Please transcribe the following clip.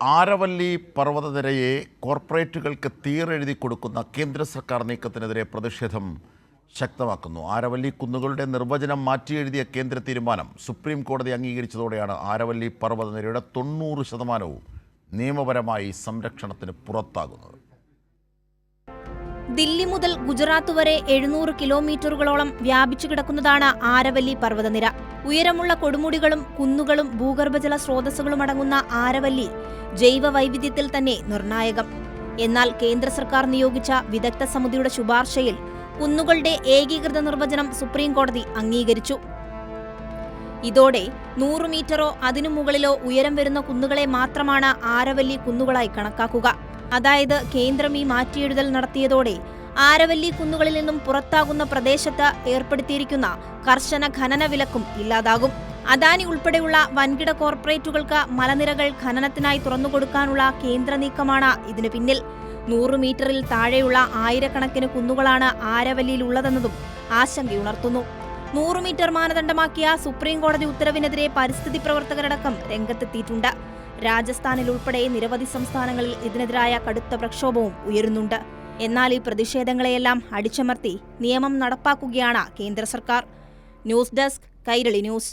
ആരവല്ലി പർവതനിരയെ കോർപ്പറേറ്റുകൾക്ക് തീരെഴുതി കൊടുക്കുന്ന കേന്ദ്ര സർക്കാർ നീക്കത്തിനെതിരെ പ്രതിഷേധം ശക്തമാക്കുന്നു. ആരവല്ലി കുന്നുകളുടെ നിർവചനം മാറ്റിയെഴുതിയ കേന്ദ്ര തീരുമാനം സുപ്രീം കോടതി അംഗീകരിച്ചതോടെയാണ് ആരവല്ലി പർവതനിരയുടെ തൊണ്ണൂറ് ശതമാനവും നിയമപരമായി സംരക്ഷണത്തിന് പുറത്താകുന്നത്. ദില്ലി മുതൽ ഗുജറാത്ത് വരെ എഴുന്നൂറ് കിലോമീറ്ററുകളോളം വ്യാപിച്ചു കിടക്കുന്നതാണ് ആരവല്ലി പർവതനിര. ഉയരമുള്ള കൊടുമുടികളും കുന്നുകളും ഭൂഗർഭജല സ്രോതസ്സുകളും അടങ്ങുന്ന ആരവല്ലി ജൈവ വൈവിധ്യത്തിൽ തന്നെ നിർണായകം. എന്നാൽ കേന്ദ്ര സർക്കാർ നിയോഗിച്ച വിദഗ്ധ സമിതിയുടെ ശുപാർശയിൽ കുന്നുകളുടെ ഏകീകൃത നിർവചനം സുപ്രീം കോടതി അംഗീകരിച്ചു. ഇതോടെ നൂറ് മീറ്ററോ അതിനു മുകളിലോ ഉയരം വരുന്ന കുന്നുകളെ മാത്രമാണ് ആരവല്ലി കുന്നുകളായി കണക്കാക്കുക. അതായത് കേന്ദ്രം ഈ മാറ്റിയെഴുതൽ നടത്തിയതോടെ ആരവല്ലി കുന്നുകളിൽ നിന്നും പുറത്താകുന്ന പ്രദേശത്ത് ഏർപ്പെടുത്തിയിരിക്കുന്ന കർശന ഖനന വിലക്കും ഇല്ലാതാകും. അദാനി ഉൾപ്പെടെയുള്ള വൻകിട കോർപ്പറേറ്റുകൾക്ക് മലനിരകൾ ഖനനത്തിനായി തുറന്നുകൊടുക്കാനുള്ള കേന്ദ്ര നീക്കമാണ് ഇതിനു പിന്നിൽ. നൂറ് മീറ്ററിൽ താഴെയുള്ള ആയിരക്കണക്കിന് കുന്നുകളാണ് ആരവല്ലിയിലുള്ളതെന്നതും ആശങ്കയുണർത്തുന്നു. നൂറ് മീറ്റർ മാനദണ്ഡമാക്കിയ സുപ്രീം കോടതി ഉത്തരവിനെതിരെ പരിസ്ഥിതി പ്രവർത്തകരടക്കം രംഗത്തെത്തിയിട്ടുണ്ട്. രാജസ്ഥാനിൽ ഉൾപ്പെടെ നിരവധി സംസ്ഥാനങ്ങളിൽ ഇതിനെതിരായ കടുത്ത പ്രക്ഷോഭവും ഉയരുന്നുണ്ട്. എന്നാൽ ഈ പ്രതിഷേധങ്ങളെയെല്ലാം അടിച്ചമർത്തി നിയമം നടപ്പാക്കുകയാണ് കേന്ദ്ര സർക്കാർ. News desk Kairali news.